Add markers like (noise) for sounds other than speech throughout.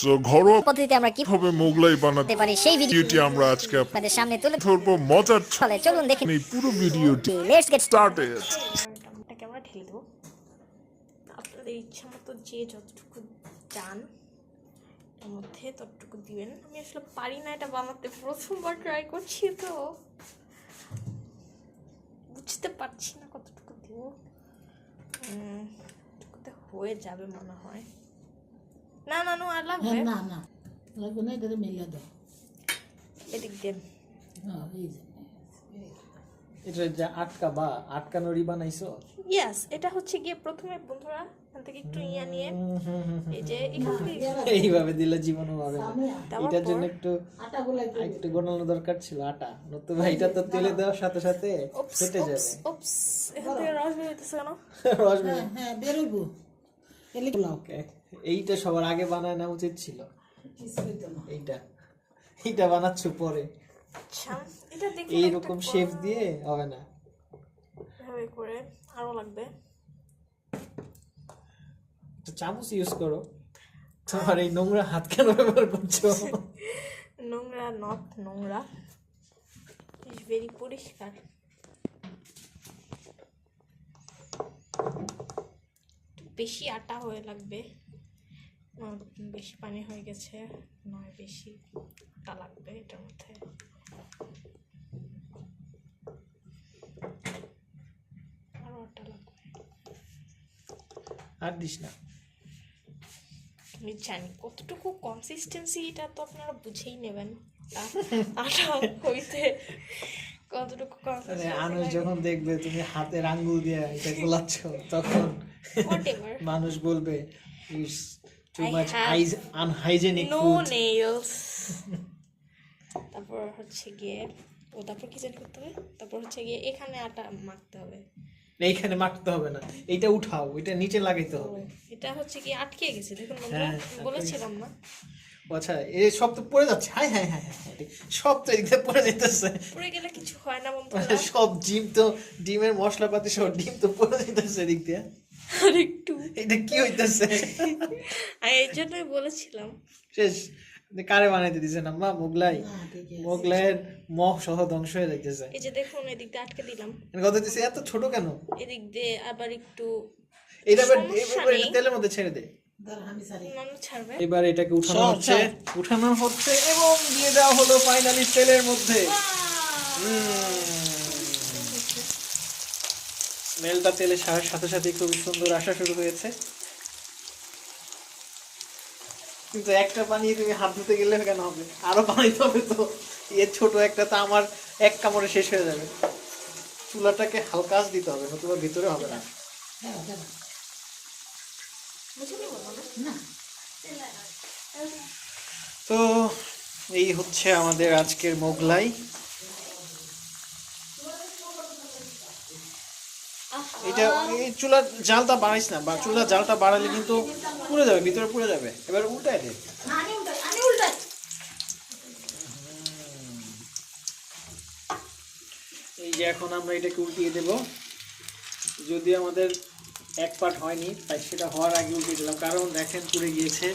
So ঘরোয়া পদ্ধতিতে আমরা কি ভাবে মোগলাই বানাতে পারি সেই ভিডিওটি আমরা আজকে আপনাদের সামনে তুলে ধরবো। মজার চলে চলুন দেখে এই পুরো ভিডিওটি লেটস গেট স্টার্টেড টমেটোটাকে আমরা ঢেলে দেবো। আপনাদের ইচ্ছা মতো যে যতটুকু চান এর মধ্যে ততটুকু দিবেন। আমি আসলে পারি না এটা বানাতে প্রথমবার ট্রাই করছি তো। বুঝতে পারছি না কতটুকু দিব। হয়ে যাবে মনে হয়। না না নো আর লাগবে? হ্যাঁ, না না। লাগবে না এটা মিলিয়ে দাও। এদিক দিয়ে। হ্যাঁ এই যে। এটা যে আটকা বা আটকানো রি বানাইছো? ইয়াস এটা হচ্ছে গিয়ে প্রথমে বন্ধুরা এখান থেকে একটু ইয়া নিয়ে এই যে এখান থেকে (laughs) এইভাবে দিলে জীবনও হবে এটার জন্য একটু আটা একটু গোনানো দরকার ছিল আটা। নতুবা এটা তো তেলে দেওয়ার সাথে সাথে ফেটে যাবে। ওপস এখান থেকে রস বেরোতেছে কেন? রস হ্যাঁ হ্যাঁ বেরোবো এলে ওকে। এইটা সবার আগে বানায় না উচিত ছিল। এইটা এইটা বানাচ্ছ পরে। আচ্ছা। এইরকম শেপ দিয়ে হবে না। এভাবে করে আরও লাগবে। চামচ ইউজ করো। তোমার এই নোংরা হাত কেন ব্যবহার করছ? (laughs) নোংরা নট নোংরা। ইজ ভেরি পরিষ্কার। বেশি আটা হয়ে লাগবে। বেশি পানি হয়ে গেছে নয় বেশি আটা লাগবে এটার মধ্যে আরও আটা লাগবে আর দিস না। আমি জানি কতটুকু কনসিস্টেন্সি এটা তো আপনারা বুঝেই নেবেন। আটা হইতে কতটুকু মানে লাগে। যখন দেখবে তুমি হাতের আঙ্গুল দিয়ে এটা গোলাচ্ছ তখন. মানুষ বলবে it's too much have unhygienic no food তারপর হচ্ছে গিয়ে ও তারপর কি করতে হবে? তারপর হচ্ছে গিয়ে এখানে আটা মাখতে হবে। এইখানে মাখতে হবে না। এইটা উঠাও এটা নিচে লাগাইতে হবে। এটা হচ্ছে কি আটকে গেছে? দেখুন বন্ধুরা হ্যাঁ, বলেছিলাম না। আচ্ছা এই সব তো পড়ে যাচ্ছে। হাই হাই হাই হাই হাই। সব তো এদিকে পড়ে যেতেছে পড়ে গেলে কিছু হয় না বন্ধুরা সব ডিম তো ডিমের মশলাপাতি সব ডিম তো পড়ে যেতেছে এদিক দিয়ে। আর একটু এটা কি হইতেছে? আমি এই জন্যই বলেছিলাম। শেষ। কারে বানাইতে মোগলাই। না ঠিক আছে। মোগলাইয়ের মহ সহ ধ্বংস হয়ে যাইতেছে। এই যে দেখুন এদিক দিয়ে আটকে দিলাম। কথা দিছে এত ছোট কেন? এদিক দিয়ে আবার একটু এটা তেলের মধ্যে ছেড়ে দে। এবার এটাকে উঠানো হচ্ছে। উঠানো হচ্ছে এবং দিয়ে দেওয়া হলো ফাইনালি তেলের মধ্যে। স্মেলটা তেলে সারার সাথে সাথে খুবই সুন্দর আসা শুরু হয়েছে। কিন্তু একটা পানি তুমি হাত ধুতে গেলে কেন হবে? আরও পানি হবে তো। এর ছোট একটা তো আমার এক কামড়ে শেষ হয়ে যাবে। চুলাটাকে হালকা দিতে হবে নতুবা ভিতরে হবে না। তো এই হচ্ছে আমাদের আজকের মোগলাই। এটা এই চুলার জালটা বাড়াইস না, বা চুলার জালটা বাড়ালে কিন্তু পুড়ে যাবে, ভিতরে পুড়ে যাবে। এবার উল্টায় দে। এই যে এখন আমরা এটাকে উল্টিয়ে দেব। যদি আমাদের এক পার্ট হয়নি, তাই সেটা হওয়ার আগে উল্টিয়ে দিলাম। কারণ দেখেন, পুড়ে গিয়েছে।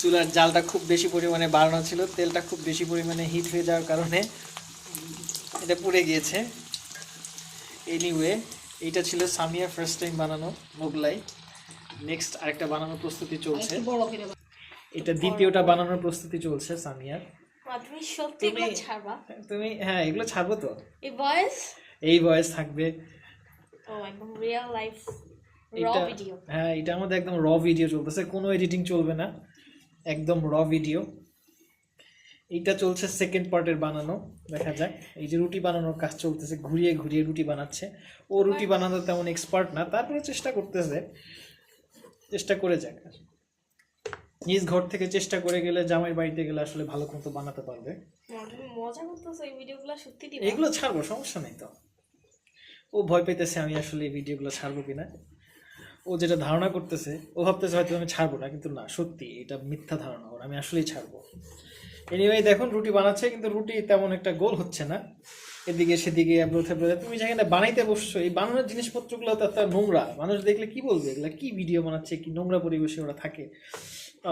চুলার জালটা খুব বেশি পরিমাণে বাড়ানো ছিল। তেলটা খুব বেশি পরিমাণে হিট হয়ে যাওয়ার কারণে এটা পুড়ে গিয়েছে। এনিওয়ে এইটা ছিল সামিয়া ফার্স্ট টাইম বানানো মোগলাই। নেক্সট আরেকটা বানানোর প্রস্তুতি চলছে। এটা দ্বিতীয়টা বানানোর প্রস্তুতি চলছে সামিয়ার তুমি সত্যি ছাড়বা? তুমি হ্যাঁ এগুলো ছাড়বো তো। এই বয়স? এই বয়স থাকবে। ও একদম রিয়েল লাইফ র এটা ভিডিও হ্যাঁ এটা আমাদের একদম র ভিডিও চলতেছে। কোনো এডিটিং চলবে না। একদম র ভিডিও এইটা চলছে সেকেন্ড পার্টের বানানো দেখা যাক। এই যে রুটি বানানোর কাজ চলতেছে ঘুরিয়ে ঘুরিয়ে রুটি বানাচ্ছে। ও রুটি বানানো তেমন এক্সপার্ট না তারপরে চেষ্টা করতেছে। চেষ্টা করে যাক। নিজ ঘর থেকে চেষ্টা করে গেলে জামাই বাড়িতে গেলে আসলে ভালো মতো বানাতে পারবে। মজা করতেছো এই ভিডিওগুলো সত্যি এগুলো ছাড়বো সমস্যা নেই তো। ও ভয় পেতেছে আমি আসলে এই ভিডিওগুলো ছাড়বো কিনা। ও যেটা ধারণা করতেছে ও ভাবতেছে হয়তো আমি ছাড়বো না কিন্তু না সত্যি এটা মিথ্যা ধারণা ওর আমি আসলেই ছাড়বো। এনিওয়ে দেখুন, রুটি বানাচ্ছে, কিন্তু রুটি তেমন একটা গোল হচ্ছে না। এদিকে, সেদিকে এবড়ো থেবড়ো তুমি যেখানে বানাইতে বসছো, এই বানানোর জিনিসপত্রগুলো তো একটা নোংরা। মানুষ দেখলে কি বলবে? এগুলা কি ভিডিও বানাচ্ছে, কি নোংরা পরিবেশে ওরা থাকে?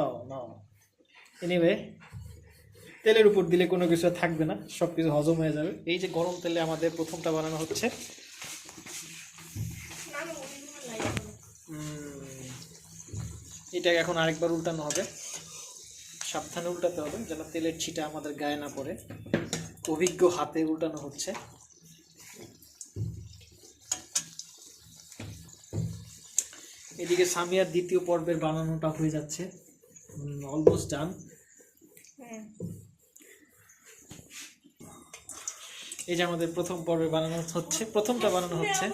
ও না এনিওয়ে তেলের উপর দিলে কোনো কিছু থাকবে না সব কিছু হজম হয়ে যাবে। এই যে গরম তেলে আমাদের প্রথমটা বানানো হচ্ছে। এটাকে এখন আরেকবার উল্টানো হবে। সাবধানে উল্টাতে হবে যেন তেলের ছিটা আমাদের গায়ে না পড়ে। অভিজ্ঞ হাতে উল্টানো হচ্ছে। এদিকে সামিয়ার দ্বিতীয় পর্বের বানানোটা হয়ে যাচ্ছে। অলমোস্ট ডান এই যে আমাদের প্রথম পর্বে বানানো হচ্ছে প্রথমটা বানানো হচ্ছে।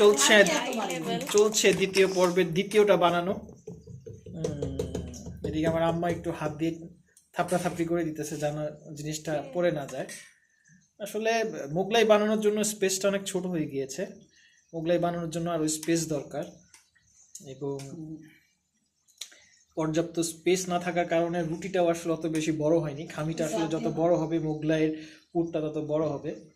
চলছে চলছে দ্বিতীয় পর্বের দ্বিতীয়টা বানানো। এদিকে আমার আম্মা একটু হাত দিয়ে থাপড়া থাপড়ি করে দিতেছে যেন জিনিসটা পড়ে না যায়। আসলে মোগলাই বানানোর জন্য স্পেসটা অনেক ছোট হয়ে গিয়েছে। মোগলাই বানানোর জন্য আরও স্পেস দরকার। এবং পর্যাপ্ত স্পেস না থাকার কারণে রুটিটাও আসলে অত বেশি বড় হয়নি। খামিটা আসলে যত বড় হবে মোগলাইয়ের পুরটা তত বড় হবে।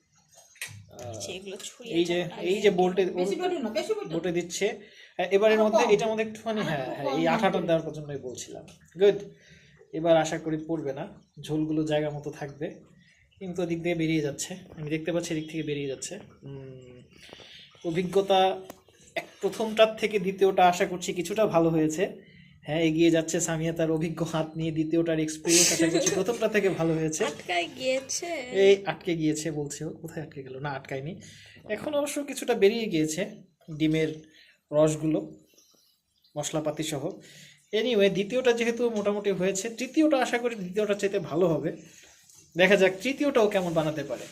এই যে এই যে বোল্টে বেশি বড় না বেশি বড় বটে দিচ্ছে। এবারের মধ্যে এটার মধ্যে একটুখানি হ্যাঁ হ্যাঁ এই আঠাটা দেওয়ার জন্যই বলছিলাম। গুড এবার আশা করি পড়বে না। ঝোলগুলো জায়গা মতো থাকবে। কিন্তু ওদিক দিয়ে বেরিয়ে যাচ্ছে। আমি দেখতে পাচ্ছি এদিক থেকে বেরিয়ে যাচ্ছে। উম, অভিজ্ঞতা এক প্রথমটার থেকে দ্বিতীয়টা আশা করছি কিছুটা ভালো হয়েছে। হ্যাঁ এগিয়ে যাচ্ছে সামিয়া তার অভিজ্ঞ হাত নিয়ে দ্বিতীয়টার এক্সপিরিয়েন্স আশা করছি প্রথমটা থেকে ভালো হয়েছে। আটকায় গিয়েছে। এই আটকে গিয়েছে বলছে কোথায় আটকে গেল? না আটকায়নি। এখন অবশ্য কিছুটা বেরিয়ে গিয়েছে ডিমের রসগুলো মশলাপাতি সহ এনিওয়ে দ্বিতীয়টা যেহেতু মোটামুটি হয়েছে তৃতীয়টা আশা করি দ্বিতীয়টা চাইতে ভালো হবে। দেখা যাক তৃতীয়টাও কেমন বানাতে পারে।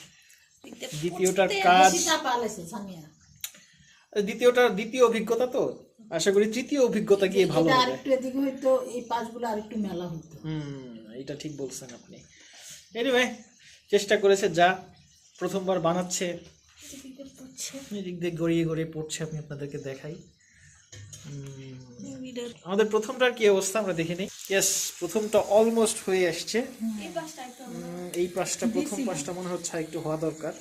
দ্বিতীয়টার কাজ দ্বিতীয়টার দ্বিতীয় অভিজ্ঞতা তো আশা করি তৃতীয় অভিজ্ঞতা গিয়ে ভালো হবে। আরেকটু এদিকে হইতো এই পাঁচগুলো আরেকটু মেলা হইতো। হুম এটা ঠিক বলছেন আপনি। এনিওয়ে চেষ্টা করেছে যা প্রথমবার বানাচ্ছে। এদিক দিয়ে গড়িয়ে গড়িয়ে পড়ছে আমি আপনাদেরকে দেখাই। আমাদের প্রথমটার কি অবস্থা আমরা দেখে নিই। ইয়েস প্রথমটা অলমোস্ট হয়ে আসছে। এই পাশটা প্রথম পাশটা মনে হচ্ছে একটু হওয়া দরকার।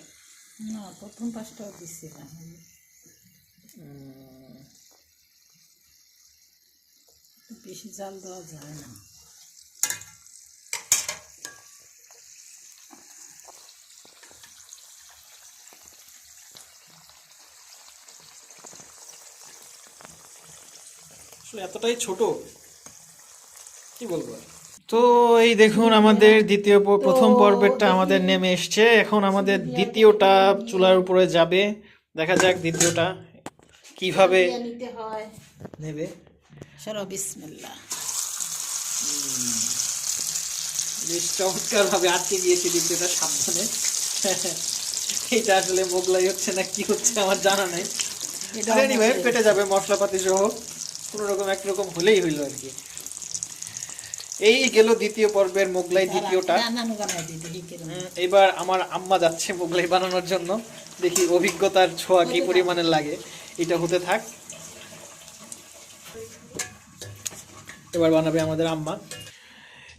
না প্রথম পাঁচটাও দিচ্ছিলাম উম, বেশি জাল দেওয়া যায় না। এতটাই ছোট? কি বলব তো এই দেখুন আমাদের দ্বিতীয় প্রথম পর্বেরটা আমাদের নেমে এসছে। এখন আমাদের দ্বিতীয়টা চুলার উপরে যাবে। দেখা যাক দ্বিতীয়টা কীভাবে নেবে। সরো বিসমিল্লা বেশ চমৎকার ভাবে আটকে গিয়েছে দ্বিতীয়টা সাবধানে। এটা আসলে মোগলাই হচ্ছে না কি হচ্ছে আমার জানা নাই। এনিওয়ে পেটে যাবে মশলাপাতি সহ কোনো রকম একরকম হলেই হইল আর কি। এই গেল দ্বিতীয় পর্বের মোগলাই দ্বিতীয়টা। এবার আমার আম্মা যাচ্ছে মোগলাই বানানোর জন্য। দেখি অভিজ্ঞতার ছোঁয়া কি পরিমাণে লাগে। এটা হতে থাক। এবার বানাবে আমাদের আম্মা।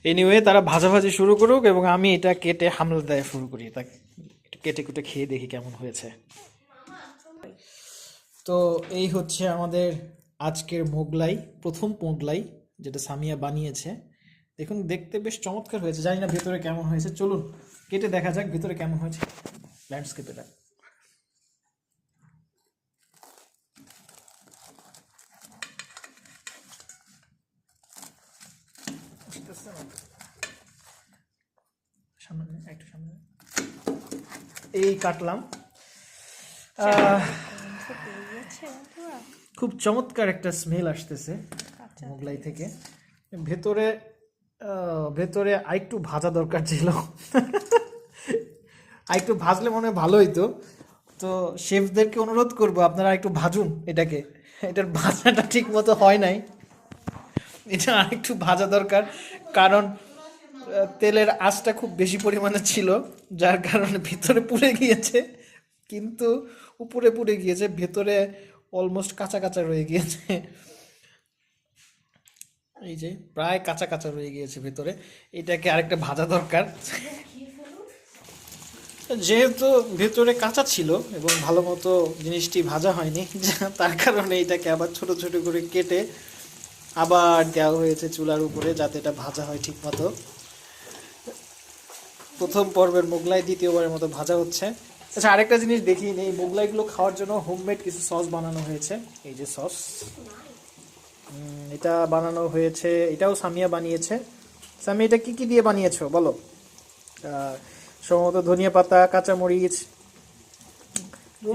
এনিওয়ে তারা ভাজাভাজি শুরু করুক এবং আমি এটা কেটে হামলা দেয় শুরু করি। তা একটু কেটে কুটে খেয়ে দেখি কেমন হয়েছে। তো এই হচ্ছে আমাদের আজকের মোগলাই, প্রথম মোগলাই যেটা সামিয়া বানিয়েছে। দেখুন, দেখতে বেশ চমৎকার হয়েছে। জানি না ভেতরে কেমন হয়েছে। চলুন, কেটে দেখা যাক ভেতরে কেমন হয়েছে। ল্যান্ডস্কেপেটা সামনে একটু সামনে। এই কাটলাম। খুব চমৎকার একটা স্মেল আসতেছে মোগলাই থেকে। ভেতরে ভেতরে আরেকটু ভাজা দরকার ছিল। আরেকটু ভাজলে মনে হয় ভালো হইতো। তো শেফদেরকে অনুরোধ করব আপনারা একটু ভাজুন এটাকে। এটার ভাজাটা ঠিক মতো হয় নাই। এটা আরেকটু ভাজা দরকার। কারণ তেলের আঁচটা খুব বেশি পরিমাণে ছিল, যার কারণে ভিতরে পুড়ে গিয়েছে। কিন্তু উপরে পুড়ে গিয়েছে, ভেতরে অলমোস্ট কাঁচা কাঁচা রয়ে গিয়েছে। এই যে, প্রায় কাঁচা কাঁচা রয়ে গিয়েছে ভেতরে। এটাকে আরেকটা ভাজা দরকার। যেহেতু ভেতরে কাঁচা ছিল এবং ভালো মতো জিনিসটি ভাজা হয়নি, তার কারণে এটাকে আবার ছোট ছোট করে কেটে আবার দেওয়া হয়েছে চুলার উপরে যাতে এটা ভাজা হয় ঠিক মতো। প্রথম পর্বের মোগলাই দ্বিতীয়বারের মতো ভাজা হচ্ছে। আচ্ছা আরেকটা জিনিস দেখি এই মোগলাইগুলো খাওয়ার জন্য হোমমেড কিছু সস বানানো হয়েছে। এই যে সস। এটা বানানো হয়েছে। এটাও সামিয়া বানিয়েছে। সামিয়া এটা কি কি দিয়ে বানিয়েছো? বলো। সম্ভবত ধনিয়া পাতা কাঁচামরিচ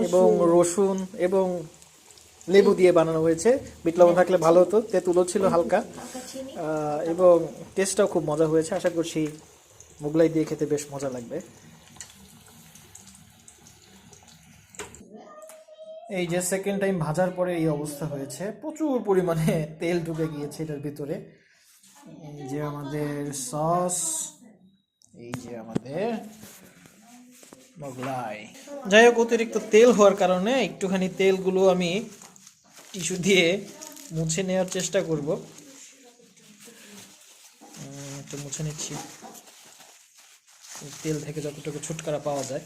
এবং রসুন এবং লেবু দিয়ে বানানো হয়েছে। বিট লবণ থাকলে ভালো হতো তেঁতুলও ছিল হালকা। এবং টেস্টটাও খুব মজা হয়েছে। আশা করছি মোগলাই দিয়ে খেতে বেশ মজা লাগবে। এই যে সেকেন্ড টাইম ভাজার পরে এই অবস্থা হয়েছে। প্রচুর পরিমাণে তেল ঢুকে গিয়েছে এটার ভিতরে। এই যে আমাদের সস এই যে আমাদের মোগলাই। যাই হোক, অতিরিক্ত তেল হওয়ার কারণে একটুখানি তেলগুলো আমি টিস্যু দিয়ে মুছে নেওয়ার চেষ্টা করব। একটু মুছে নিচ্ছি। তেল থেকে যতটুকু ছুটকারা পাওয়া যায়।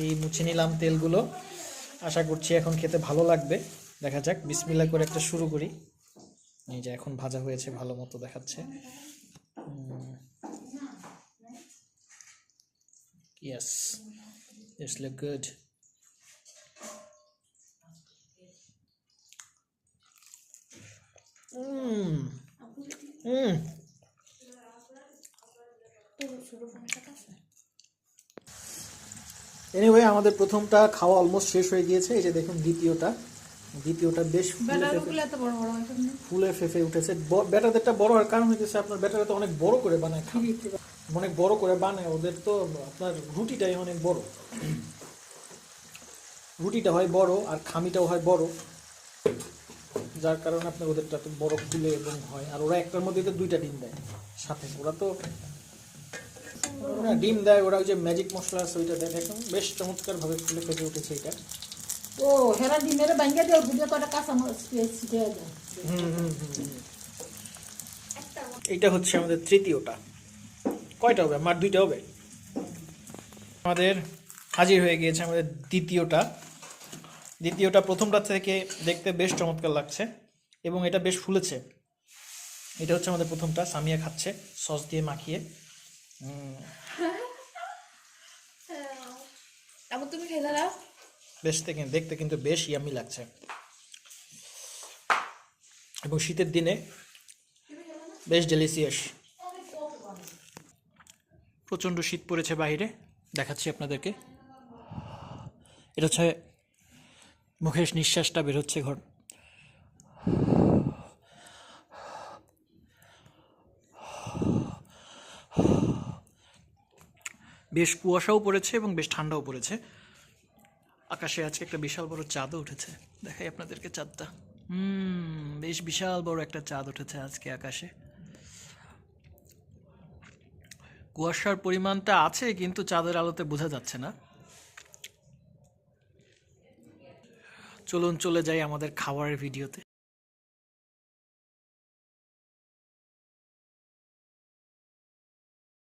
এই মুছে নিলাম তেলগুলো। আশা করছি এখন খেতে ভালো লাগবে। দেখা যাক বিসমিল্লা করে একটা শুরু করি। এই যে এখন ভাজা হয়েছে, ভালো মতো দেখাচ্ছে। Yes it's look good anyway আমাদের প্রথমটা খাওয়া অলমোস্ট শেষ হয়ে গিয়েছে। এই যে দেখুন দ্বিতীয়টা। দ্বিতীয়টা বেশ ফুলে ফেপে এত বড় বড় কেমনে? ফুলে ফেফে উঠেছে। ব- ব্যাটাদেরটা বড় হওয়ার কারণ হইতেছে আপনার ব্যাটারা তো অনেক বড় করে বানায় খান অনেক বড় করে বানায়। ওদের তো আপনার রুটিটাই অনেক বড়। রুটিটা হয় বড় আর খামিটাও হয় বড়। যার কারণে আপনার ওদেরটা তো বড় ফুলে এবং হয়। আর ওরা একটার মধ্যে তো দুইটা ডিম দেয় সাথে। ওরা তো ওরা ডিম দেয় ওরা ওই যে ম্যাজিক মশলা আছে ওইটা দেয়। দেখুন বেশ চমৎকার ভাবে ফুলে ফেটে উঠেছে এটা। ও হেরা ডিমের ভাঙ্গা দিয়ে দুটো কটা কাঁচা দেয় এইটা হচ্ছে আমাদের তৃতীয়টা। কয়টা হবে? আমার দুইটা হবে। আমাদের হাজির হয়ে গিয়েছে আমাদের দ্বিতীয়টা। দ্বিতীয়টা প্রথমটা থেকে দেখতে বেশ চমৎকার লাগছে এবং এটা বেশ ফুলেছে। এটা হচ্ছে আমাদের প্রথমটা সামিয়া খাচ্ছে সস দিয়ে মাখিয়ে। তুমি বেশ থেকে দেখতে কিন্তু বেশ ইয়ামি লাগছে। এবং শীতের দিনে বেশ ডেলিসিয়াস প্রচণ্ড শীত পড়েছে বাইরে দেখাচ্ছি আপনাদেরকে। এটা হচ্ছে মুখের নিঃশ্বাসটা বেরোচ্ছে ঘর বেশ কুয়াশাও পড়েছে এবং বেশ ঠান্ডাও পড়েছে। আকাশে আজকে একটা বিশাল বড় চাঁদও উঠেছে। দেখাই আপনাদেরকে চাঁদটা। হুম, বেশ বিশাল বড় একটা চাঁদ উঠেছে আজকে আকাশে। কুয়াশার পরিমাণটা আছে, কিন্তু চাঁদের আলোতে বোঝা যাচ্ছে না। চলুন চলে যাই আমাদের খাবারের ভিডিওতে।